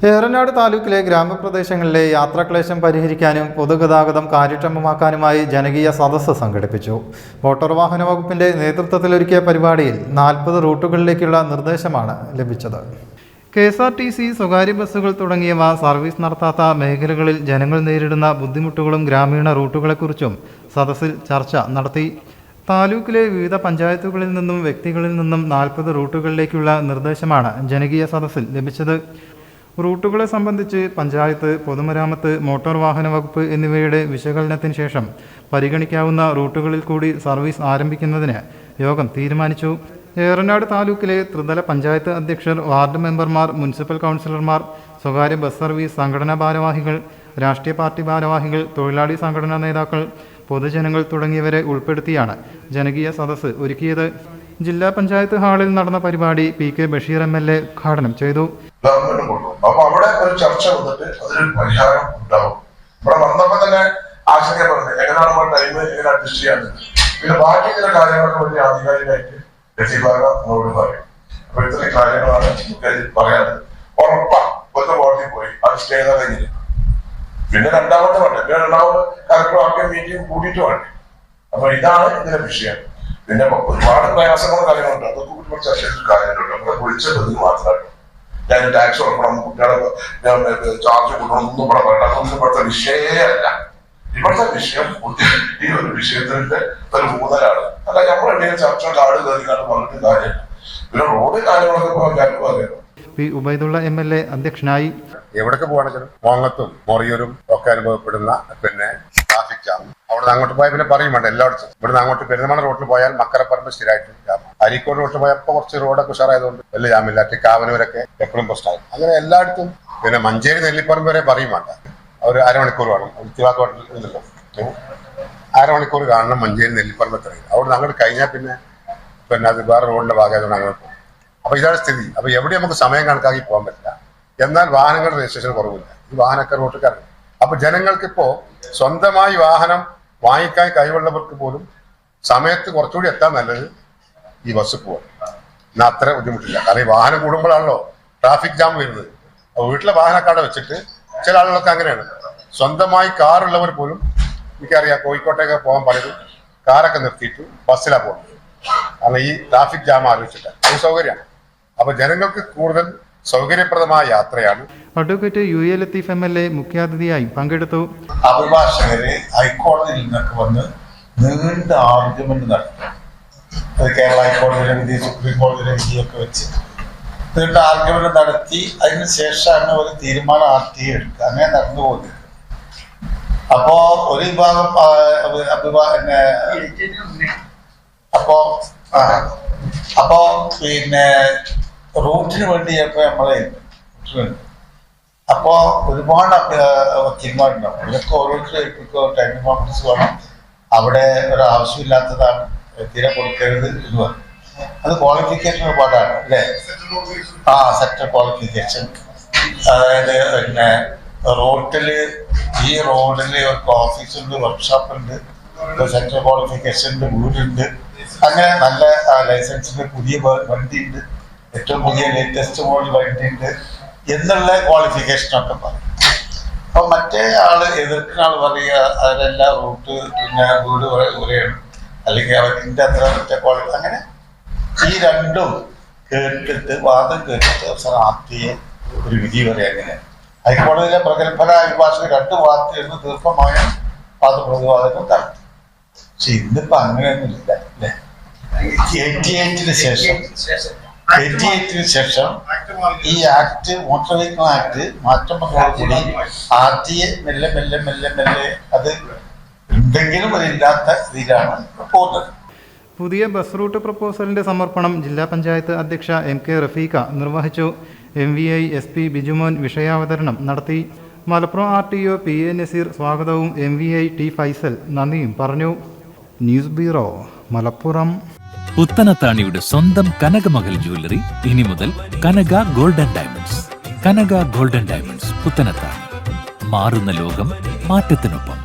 ഏറനാട് താലൂക്കിലെ ഗ്രാമപ്രദേശങ്ങളിലെ യാത്രാക്ലേശം പരിഹരിക്കാനും പൊതുഗതാഗതം കാര്യക്ഷമമാക്കാനുമായി ജനകീയ സദസ്സ് സംഘടിപ്പിച്ചു. മോട്ടോർ വാഹന വകുപ്പിന്റെ നേതൃത്വത്തിൽ ഒരുക്കിയ പരിപാടിയിൽ നാൽപ്പത് റൂട്ടുകളിലേക്കുള്ള നിർദ്ദേശമാണ് ലഭിച്ചത്. K S R T C സ്വകാര്യ ബസ്സുകൾ തുടങ്ങിയവ സർവീസ് നടത്താത്ത മേഖലകളിൽ ജനങ്ങൾ നേരിടുന്ന ബുദ്ധിമുട്ടുകളും ഗ്രാമീണ റൂട്ടുകളെക്കുറിച്ചും സദസ്സിൽ ചർച്ച നടത്തി. താലൂക്കിലെ വിവിധ പഞ്ചായത്തുകളിൽ നിന്നും വ്യക്തികളിൽ നിന്നും നാൽപ്പത് റൂട്ടുകളിലേക്കുള്ള നിർദ്ദേശമാണ് ജനകീയ സദസ്സിൽ ലഭിച്ചത്. റൂട്ടുകളെ സംബന്ധിച്ച് പഞ്ചായത്ത് പൊതുമരാമത്ത് മോട്ടോർ വാഹന വകുപ്പ് എന്നിവയുടെ വിശകലനത്തിന് ശേഷം പരിഗണിക്കാവുന്ന റൂട്ടുകളിൽ കൂടി സർവീസ് ആരംഭിക്കുന്നതിന് യോഗം തീരുമാനിച്ചു. ഏറനാട് താലൂക്കിലെ ത്രിതല പഞ്ചായത്ത് അധ്യക്ഷർ വാർഡ് മെമ്പർമാർ മുനിസിപ്പൽ കൗൺസിലർമാർ സ്വകാര്യ ബസ് സർവീസ് സംഘടനാ ഭാരവാഹികൾ രാഷ്ട്രീയ പാർട്ടി ഭാരവാഹികൾ തൊഴിലാളി സംഘടനാ നേതാക്കൾ പൊതുജനങ്ങൾ തുടങ്ങിയവരെ ഉൾപ്പെടുത്തിയാണ് ജനകീയ സദസ്സ് ഒരുക്കിയത്. ജില്ലാ പഞ്ചായത്ത് ഹാളിൽ നടന്ന പരിപാടി P K Basheer M L A ഉദ്ഘാടനം ചെയ്തു. അപ്പൊ അവിടെ ഒരു ചർച്ച വന്നിട്ട് അതിനൊരു പരിഹാരം ഉണ്ടാവും. ഇവിടെ വന്നപ്പോ തന്നെ ആശങ്ക പറഞ്ഞു എങ്ങനെയാണ് നമ്മൾ ടൈം എങ്ങനെ അഡ്ജസ്റ്റ് ചെയ്യാന്ന്. പിന്നെ ബാക്കി ചില കാര്യങ്ങളൊക്കെ വലിയ ആധികാരികമായിട്ട് ലത്തീഫാക നമ്മളോട് പറയും. അപ്പൊ ഇത്രയും കാര്യങ്ങളാണ് പറയാനുള്ളത് ഉറപ്പാ ഒന്ന് കോടതി പോയി. അത് സ്റ്റേ കഴിഞ്ഞില്ല പിന്നെ രണ്ടാമത്തെ വേണ്ടേ പിന്നെ രണ്ടാമത് കലക്ടർ ആക്കിയ മീറ്റിംഗ് കൂടിയിട്ട് വേണ്ടേ? അപ്പൊ ഇതാണ് ഇതിന്റെ വിഷയം. പിന്നെ ഒരുപാട് പ്രയാസങ്ങളും കാര്യങ്ങളുണ്ട്. അതൊക്കെ നമ്മൾ ചർച്ച കാര്യങ്ങളുണ്ട്. നമ്മളെ വിളിച്ച ബന്ധു മാത്രമായിട്ട്. ഞാൻ ടാക്സ് കൊടുക്കണം കുട്ടികളെ ചാർജ് കൊടുക്കണം ഒന്നും ഇവിടെ പറയണ്ട. അതൊന്നും ഇവിടുത്തെ വിഷയമല്ല. ഇവിടുത്തെ വിഷയം ഈ ഒരു വിഷയത്തിന്റെ ഒരു ഊന്നലാണ്. അല്ല നമ്മൾ എന്തെങ്കിലും ചർച്ച കാട് കയറിക്കാണ്ട് പറഞ്ഞിട്ട് കാര്യമില്ല. പിന്നെ റോഡ് കാര്യങ്ങളൊക്കെ പോകാൻ കാര്യം പറയാം P Ubaidulla M L A അധ്യക്ഷനായി. എവിടൊക്കെ പോകണമെങ്കിലും മോങ്ങത്തും മൊറിയൂരും ഒക്കെ അനുഭവപ്പെടുന്ന പിന്നെ ട്രാഫിക് ജാം അവിടെ അങ്ങോട്ട് പോയാൽ പിന്നെ പറയും വേണ്ട എല്ലായിടത്തും. ഇവിടുന്ന് അങ്ങോട്ട് പെരുന്നമണ റോഡിൽ പോയാൽ മക്കരപ്പറമ്പ് സ്ഥിരമായിട്ട് ജാം അരീക്കോട് പക്ഷെ പോയപ്പോൾ കുറച്ച് റോഡൊക്കെ ഉഷാറായതുകൊണ്ട് വലിയ ജാമില്ല. കാവനൂരൊക്കെ എപ്പോഴും പ്രശ്നമായി അങ്ങനെ എല്ലായിടത്തും പിന്നെ മഞ്ചേരി നെല്ലിപ്പറമ്പ് വരെ പറയും വേണ്ട. ഒരു അരമണിക്കൂർ വേണം. ഉത്തിവാക്കോട്ടില്ലല്ലോ അരമണിക്കൂർ കാണണം മഞ്ചേരി നെല്ലിപ്പറമ്പ് എത്രയും. അവിടെ അങ്ങോട്ട് കഴിഞ്ഞാൽ പിന്നെ പിന്നെ അത് വേറെ റോഡിന്റെ ഭാഗമായതുകൊണ്ട് അങ്ങനെ പോകും അപ്പൊ ഇതാണ് സ്ഥിതി. അപ്പൊ എവിടെ നമുക്ക് സമയം കണക്കാക്കി പോകാൻ പറ്റില്ല. എന്നാൽ വാഹനങ്ങളുടെ രജിസ്ട്രേഷൻ കുറവില്ല. ഈ വാഹനമൊക്കെ റോട്ടിൽ അപ്പൊ ജനങ്ങൾക്കിപ്പോ സ്വന്തമായി വാഹനം വാങ്ങിക്കാൻ കഴിവുള്ളവർക്ക് പോലും സമയത്ത് കുറച്ചുകൂടി എത്താൻ നല്ലത് ഈ ബസ് പോകാൻ ഇന്ന് അത്ര ബുദ്ധിമുട്ടില്ല. കാരണം ഈ വാഹനം കൂടുമ്പോഴാണല്ലോ ട്രാഫിക് ജാം വരുന്നത്. അപ്പൊ വീട്ടിലെ വാഹനക്കാട് വെച്ചിട്ട് ചില ആളുകളൊക്കെ അങ്ങനെയാണ്. സ്വന്തമായി കാറുള്ളവർ പോലും എനിക്കറിയാം കോഴിക്കോട്ടേക്ക് പോകാൻ പലരും കാറൊക്കെ നിർത്തിയിട്ട് ബസ്സിലാണ് പോകുന്നത്. കാരണം ഈ ട്രാഫിക് ജാം ആലോചിച്ചിട്ട് ഒരു സൗകര്യമാണ്. അപ്പൊ ജനങ്ങൾക്ക് കൂടുതൽ സൗകര്യപ്രദമായ യാത്രയാണ്. Advocate U A Latheef M L A മുഖ്യാതിഥിയായി പങ്കെടുത്തു. അഭിഭാഷകരെ ഹൈക്കോടതിയിൽ നിന്നൊക്കെ വന്ന് നീണ്ട ആർഗ്യുമെന്റ് നടത്തി അത് കേരള ഹൈക്കോടതിയിലെ വിധി സുപ്രീം കോടതിയിലെ വിധിയൊക്കെ വെച്ച്. എന്നിട്ട് ആർഗ്യമെന്റ് നടത്തി അതിന് ശേഷമാണ് ഒരു തീരുമാനം ആർ ടി എടുക്കുക. അങ്ങനെ നടന്നു പോകുന്നത് അപ്പോ ഒരു വിഭാഗം പിന്നെ അപ്പോ അപ്പോ പിന്നെ റൂട്ടിന് വേണ്ടി ചിലപ്പോ നമ്മളെ അപ്പോ ഒരുപാട് വക്കീൽമാരുണ്ടാവും. ഇതൊക്കെ ഓരോരുത്തരും ടൈം കോൺഫറൻസ് വേണം. അവിടെ ഒരു ആവശ്യമില്ലാത്തതാണ് തീരെ കൊടുക്കരുത് എന്ന് പറഞ്ഞു. അത് ക്വാളിഫിക്കേഷൻ ഒരുപാടാണ് അല്ലേ? ആ സെക്ടർ ക്വാളിഫിക്കേഷൻ അതായത് പിന്നെ റോട്ടിൽ ഈ റോഡിൽ ഒരു ഓഫീസുണ്ട് വർക്ക്ഷോപ്പ് ഉണ്ട് സെക്ടർ ക്വാളിഫിക്കേഷന്റെ വീടുണ്ട്. അങ്ങനെ നല്ല ലൈസൻസിന്റെ പുതിയ വണ്ടി ഉണ്ട് ഏറ്റവും പുതിയ ലേറ്റസ്റ്റ് മോഡൽ വണ്ടിയുണ്ട് എന്നുള്ള ക്വാളിഫിക്കേഷൻ ഒക്കെ പറയും. അപ്പൊ മറ്റേ ആൾ എതിർക്കുന്ന ആൾ പറയുക അതിലെല്ലാം റൂട്ട് പിന്നെ വീട് കുറെ ദൂരെയാണ്. അല്ലെങ്കിൽ അവന്റെ അത്ര മറ്റേ ക്വാളിറ്റി അങ്ങനെ ഈ രണ്ടും കേട്ടിട്ട് വാദം കേട്ടിട്ട് അവസാനം ആദ്യ ഒരു വിധി പറയാം അങ്ങനെ. ഹൈക്കോടതിയിലെ പ്രഗത്ഭരായ അഭിഭാഷകർ രണ്ട് എന്ന് ദീർഘമായ വാദപ്രതിവാദങ്ങൾ നടത്തി. പക്ഷെ ഇന്നിപ്പോ അങ്ങനെയൊന്നുമില്ല അല്ലേ? എയ്റ്റി എയ്റ്റിന് ശേഷം എയ്റ്റി എയ്റ്റിന് ശേഷം ഈ ആക്ട് മോട്ടോർ വെഹിക്കിൾ ആക്ട് മാറ്റം വന്നതോടുകൂടി ആദ്യം മെല്ലെ മെല്ലെ മെല്ലെ മെല്ലെ അത് എന്തെങ്കിലും അതില്ലാത്ത ഇതിലാണ് പോകുന്നത്. പുതിയ ബസ് റൂട്ട് പ്രപ്പോസലിന്റെ സമർപ്പണം ജില്ലാ പഞ്ചായത്ത് അധ്യക്ഷ എം കെ റഫീഖ നിർവഹിച്ചു. M V I S P Bijumon വിഷയാവതരണം നടത്തി. Malappuram R T O P A Naseer സ്വാഗതവും M V I T Faisal നന്ദിയും പറഞ്ഞു. News bureau Malappuram. പുത്തനത്താണിയുടെ സ്വന്തം കനകമകൽ ജ്വല്ലറി ഇനി മുതൽ Kanaka golden diamonds. Kanaka golden diamonds Puthanathani. മാറുന്ന ലോകം മാറ്റത്തിനൊപ്പം.